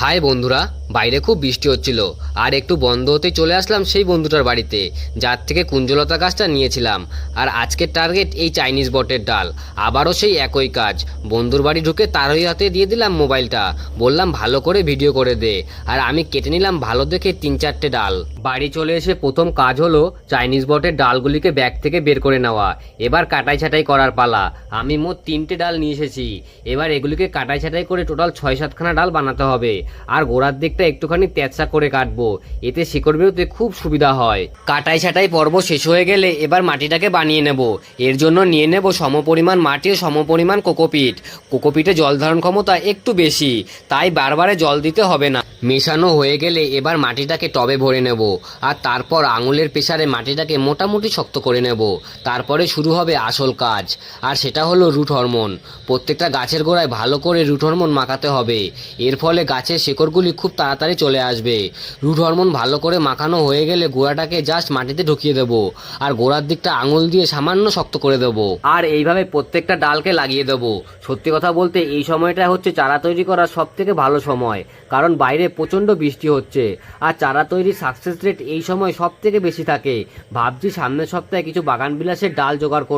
High বন্ধুরা, বাইরে খুব বৃষ্টি হচ্ছিল। আর একটু বন্ধ হতে চলে আসলাম সেই বন্ধুটার বাড়িতে, যার থেকে কুঞ্জলতা গাছটা নিয়েছিলাম। আর আজকের টার্গেট এই চাইনিজ বটের ডাল। আবারও সেই একই কাজ। বন্ধুর বাড়ি ঢুকে তারই হাতে দিয়ে দিলাম মোবাইলটা। বললাম, ভালো করে ভিডিও করে দে। আর আমি কেটে নিলাম ভালো দেখে তিন চারটে ডাল। বাড়ি চলে এসে প্রথম কাজ হলো চাইনিজ বটের ডালগুলিকে ব্যাগ থেকে বের করে নেওয়া। এবার কাটাই ছাটাই করার পালা। আমি মোট তিনটে ডাল নিয়ে এসেছি। এবার এগুলিকে কাটাই ছাটাই করে টোটাল ছয় সাতখানা ডাল বানাতে হবে। আর গোড়ার দিকটা একটুখানি তেঁচা করে কাটবো। এতে শিকড় বেরোতে খুব সুবিধা হয়। কাটাই ছাটাই পর্ব শেষ হয়ে গেলে এবার মাটিটাকে বানিয়ে নেব। এর জন্য নিয়ে নেব সমপরিমাণ মাটি ও সমপরিমাণ কোকোপিট। কোকোপিটে জল ধারণ ক্ষমতা একটু বেশি, তাই বারবারে জল দিতে হবে না। মেশানো হয়ে গেলে এবার মাটিটাকে টবে ভরে নেব, আর তারপর আঙুলের পেশারে মাটিটাকে মোটামুটি শক্ত করে নেব। তারপরে শুরু হবে আসল কাজ, আর সেটা হলো রুট হরমোন। প্রত্যেকটা গাছের গোড়ায় ভালো করে রুট হরমোন মাখাতে হবে। এর ফলে গাছের শেকড়গুলি খুব তাড়াতাড়ি চলে আসবে। রুট হরমোন ভালো করে মাখানো হয়ে গেলে গোড়াটাকে জাস্ট মাটিতে ঢুকিয়ে দেব আর গোড়ার দিকটা আঙুল দিয়ে সামান্য শক্ত করে দেব। আর এইভাবে প্রত্যেকটা ডালকে লাগিয়ে দেব। সত্যি কথা বলতে এই সময়টা হচ্ছে চারা তৈরি করার সব থেকে ভালো সময়, কারণ বাইরে প্রচণ্ড বৃষ্টি হচ্ছে। আর চারা তৈরির সাকসেস রেট এই সময় সব থেকে বেশি থাকে। ভাবছি সামনের সপ্তাহে কিছু বাগান বিলাসের ডাল জোগাড় করব।